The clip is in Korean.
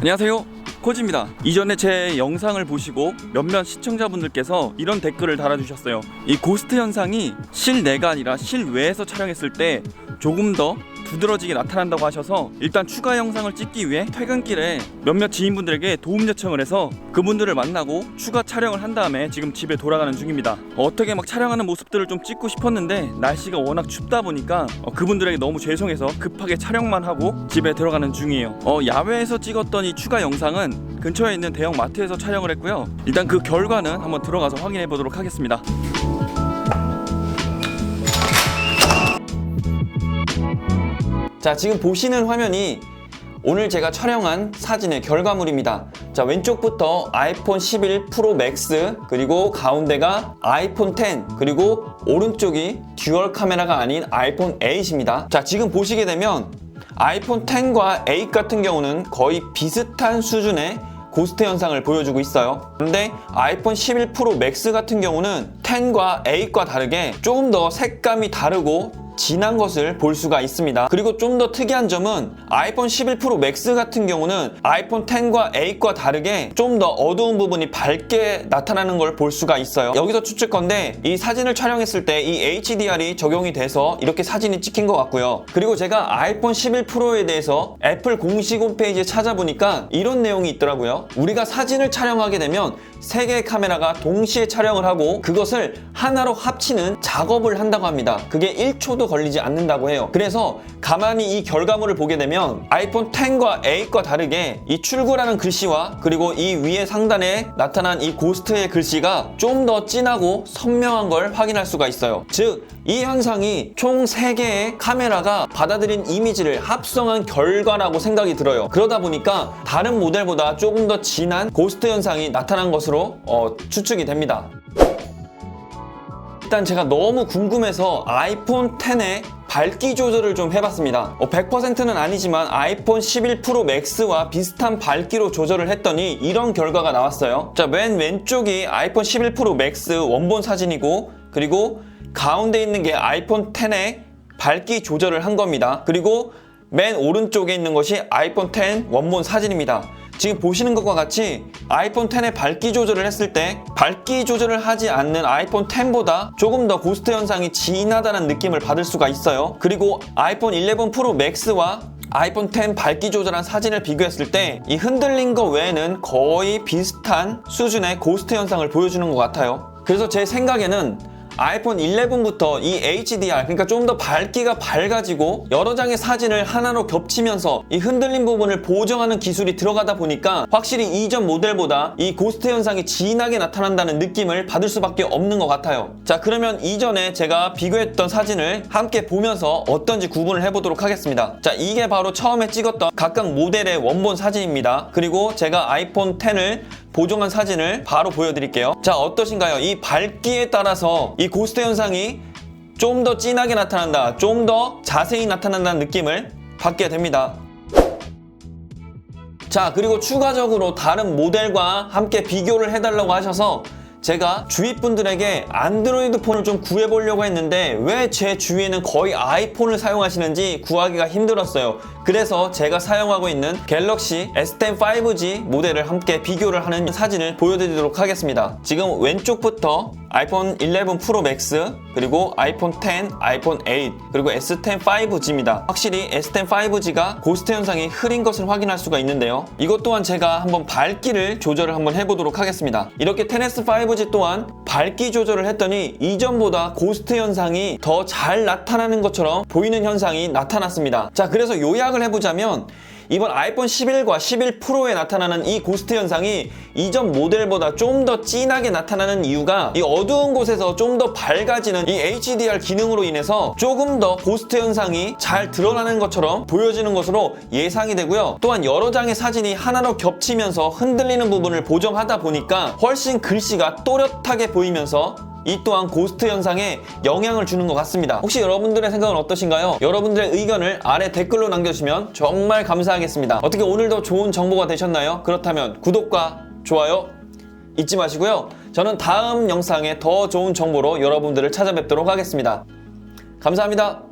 안녕하세요. 코지입니다. 이전에 제 영상을 보시고 몇몇 시청자분들께서 이런 댓글을 달아주셨어요. 이 고스트 현상이 실내가 아니라 실외에서 촬영했을 때 조금 더 두드러지게 나타난다고 하셔서 일단 추가 영상을 찍기 위해 퇴근길에 몇몇 지인분들에게 도움 요청을 해서 그분들을 만나고 추가 촬영을 한 다음에 지금 집에 돌아가는 중입니다. 어떻게 막 촬영하는 모습들을 좀 찍고 싶었는데 날씨가 워낙 춥다 보니까 어, 그분들에게 너무 죄송해서 급하게 촬영만 하고 집에 들어가는 중이에요. 어, 야외에서 찍었던 이 추가 영상은 근처에 있는 대형 마트에서 촬영을 했고요. 일단 그 결과는 한번 들어가서 확인해 보도록 하겠습니다 자 지금 보시는 화면이 오늘 제가 촬영한 사진의 결과물입니다. 자 왼쪽부터 아이폰 11 프로 맥스 그리고 가운데가 아이폰 10 그리고 오른쪽이 듀얼 카메라가 아닌 아이폰 8입니다. 자 지금 보시게 되면 아이폰 10과 8 같은 경우는 거의 비슷한 수준의 고스트 현상을 보여주고 있어요. 그런데 아이폰 11 프로 맥스 같은 경우는 10과 8과 다르게 조금 더 색감이 다르고 진한 것을 볼 수가 있습니다. 그리고 좀 더 특이한 점은 아이폰 11 프로 맥스 같은 경우는 아이폰 10과 8과 다르게 좀 더 어두운 부분이 밝게 나타나는 걸 볼 수가 있어요. 여기서 추측 건데 이 사진을 촬영했을 때 이 HDR이 적용이 돼서 이렇게 사진이 찍힌 것 같고요. 그리고 제가 아이폰 11 프로에 대해서 애플 공식 홈페이지에 찾아보니까 이런 내용이 있더라고요. 우리가 사진을 촬영하게 되면 세 개의 카메라가 동시에 촬영을 하고 그것을 하나로 합치는 작업을 한다고 합니다. 그게 1초도 걸리지 않는다고 해요. 그래서 가만히 이 결과물을 보게 되면 아이폰 10과 8과 다르게 이 출구라는 글씨와 그리고 이 위에 상단에 나타난 이 고스트의 글씨가 좀 더 진하고 선명한 걸 확인할 수가 있어요. 즉, 이 현상이 총 3개의 카메라가 받아들인 이미지를 합성한 결과라고 생각이 들어요. 그러다 보니까 다른 모델보다 조금 더 진한 고스트 현상이 나타난 것으로 어, 추측이 됩니다. 일단 제가 너무 궁금해서 아이폰 10의 밝기 조절을 좀 해봤습니다. 어, 100%는 아니지만 아이폰 11 프로 맥스와 비슷한 밝기로 조절을 했더니 이런 결과가 나왔어요. 자, 맨 왼쪽이 아이폰 11 프로 맥스 원본 사진이고 그리고 가운데 있는 게 아이폰 10의 밝기 조절을 한 겁니다. 그리고 맨 오른쪽에 있는 것이 아이폰 10 원본 사진입니다. 지금 보시는 것과 같이 아이폰 10의 밝기 조절을 했을 때 밝기 조절을 하지 않는 아이폰 10보다 조금 더 고스트 현상이 진하다는 느낌을 받을 수가 있어요. 그리고 아이폰 11 프로 맥스와 아이폰 10 밝기 조절한 사진을 비교했을 때 이 흔들린 거 외에는 거의 비슷한 수준의 고스트 현상을 보여주는 것 같아요. 그래서 제 생각에는 아이폰 11부터 이 HDR 그러니까 좀 더 밝기가 밝아지고 여러 장의 사진을 하나로 겹치면서 이 흔들림 부분을 보정하는 기술이 들어가다 보니까 확실히 이전 모델보다 이 고스트 현상이 진하게 나타난다는 느낌을 받을 수밖에 없는 것 같아요. 자 그러면 이전에 제가 비교했던 사진을 함께 보면서 어떤지 구분을 해보도록 하겠습니다. 자 이게 바로 처음에 찍었던 각각 모델의 원본 사진입니다. 그리고 제가 아이폰 10을 보정한 사진을 바로 보여드릴게요. 자, 어떠신가요? 이 밝기에 따라서 이 고스트 현상이 좀 더 진하게 나타난다, 좀 더 자세히 나타난다는 느낌을 받게 됩니다. 자, 그리고 추가적으로 다른 모델과 함께 비교를 해달라고 하셔서 제가 주위 분들에게 안드로이드 폰을 좀 구해보려고 했는데 왜 제 주위에는 거의 아이폰을 사용하시는지 구하기가 힘들었어요. 그래서 제가 사용하고 있는 갤럭시 S10 5G 모델을 함께 비교를 하는 사진을 보여드리도록 하겠습니다. 지금 왼쪽부터 아이폰 11 프로 맥스 그리고 아이폰 10, 아이폰 8 그리고 S10 5G입니다. 확실히 S10 5G가 고스트 현상이 흐린 것을 확인할 수가 있는데요. 이것 또한 제가 한번 밝기를 조절을 한번 해보도록 하겠습니다. 이렇게 10S 5G 또한 밝기 조절을 했더니 이전보다 고스트 현상이 더 잘 나타나는 것처럼 보이는 현상이 나타났습니다. 자, 그래서 요약을 해보자면 이번 아이폰 11과 11 프로에 나타나는 이 고스트 현상이 이전 모델보다 좀 더 진하게 나타나는 이유가 이 어두운 곳에서 좀 더 밝아지는 이 HDR 기능으로 인해서 조금 더 고스트 현상이 잘 드러나는 것처럼 보여지는 것으로 예상이 되고요. 또한 여러 장의 사진이 하나로 겹치면서 흔들리는 부분을 보정하다 보니까 훨씬 글씨가 또렷하게 보이면서 이 또한 고스트 현상에 영향을 주는 것 같습니다. 혹시 여러분들의 생각은 어떠신가요? 여러분들의 의견을 아래 댓글로 남겨주시면 정말 감사하겠습니다. 어떻게 오늘도 좋은 정보가 되셨나요? 그렇다면 구독과 좋아요 잊지 마시고요. 저는 다음 영상에 더 좋은 정보로 여러분들을 찾아뵙도록 하겠습니다. 감사합니다.